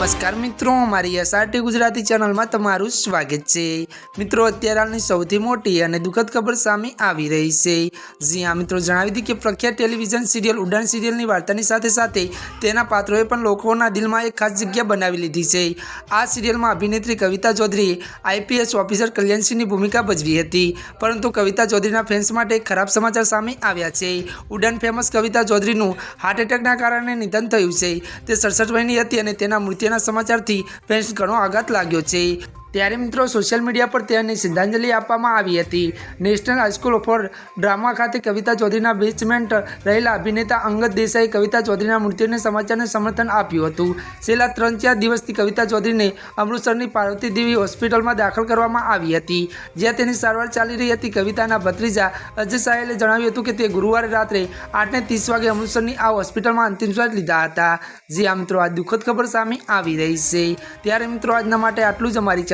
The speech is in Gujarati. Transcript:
નમસ્કાર મિત્રો, મારી એસઆરટી ગુજરાતી ચેનલમાં તમારું સ્વાગત છે. મિત્રો, અત્યારે હાલની સૌથી મોટી અને દુઃખદ ખબર સામે આવી રહી છે. જી હા, મિત્રો, જણાવી દીધી કે પ્રખ્યાત ટેલિવિઝન સિરિયલ ઉડાન સિરિયલની વાર્તાની સાથે સાથે તેના પાત્રોએ પણ લોકોના દિલમાં એક ખાસ જગ્યા બનાવી લીધી છે. આ સિરિયલમાં અભિનેત્રી કવિતા ચૌધરીએ આઈપીએસ ઓફિસર કલ્યાણસિંહની ભૂમિકા ભજવી હતી. પરંતુ કવિતા ચૌધરીના ફેન્સ માટે ખરાબ સમાચાર સામે આવ્યા છે. ઉડાન ફેમસ કવિતા ચૌધરીનું હાર્ટ એટેકના કારણે નિધન થયું છે. તે સડસઠ વયની હતી અને તેના મૃત્યુના સમાચારથી ફેન્સ ઘણો આઘાત લાગ્યો છે. ત્યારે મિત્રો સોશિયલ મીડિયા પર તેને શ્રદ્ધાંજલિ આપવામાં આવી હતી. નેશનલ હાઈસ્કૂલ ફોર ડ્રામા ખાતે કવિતા ચૌધરીના બેચમેન્ટ રહેલા અભિનેતા અંગત દેસાઈએ કવિતા ચૌધરીના મૃત્યુને સમાચારને સમર્થન આપ્યું હતું. છેલ્લા ત્રણ ચાર દિવસથી કવિતા ચૌધરીને અમૃતસરની પાર્વતી દેવી હોસ્પિટલમાં દાખલ કરવામાં આવી હતી. જ્યાં તેની સારવાર ચાલી રહી હતી. કવિતાના ભત્રીજા અજય સાહેલે જણાવ્યું હતું કે તે ગુરુવારે રાત્રે આઠને ત્રીસ વાગે અમૃતસરની આ હોસ્પિટલમાં અંતિમ શ્વાસ લીધા હતા. જે આ મિત્રો, આ દુઃખદ ખબર સામે આવી રહી છે. ત્યારે મિત્રો, આજના માટે આટલું જ અમારી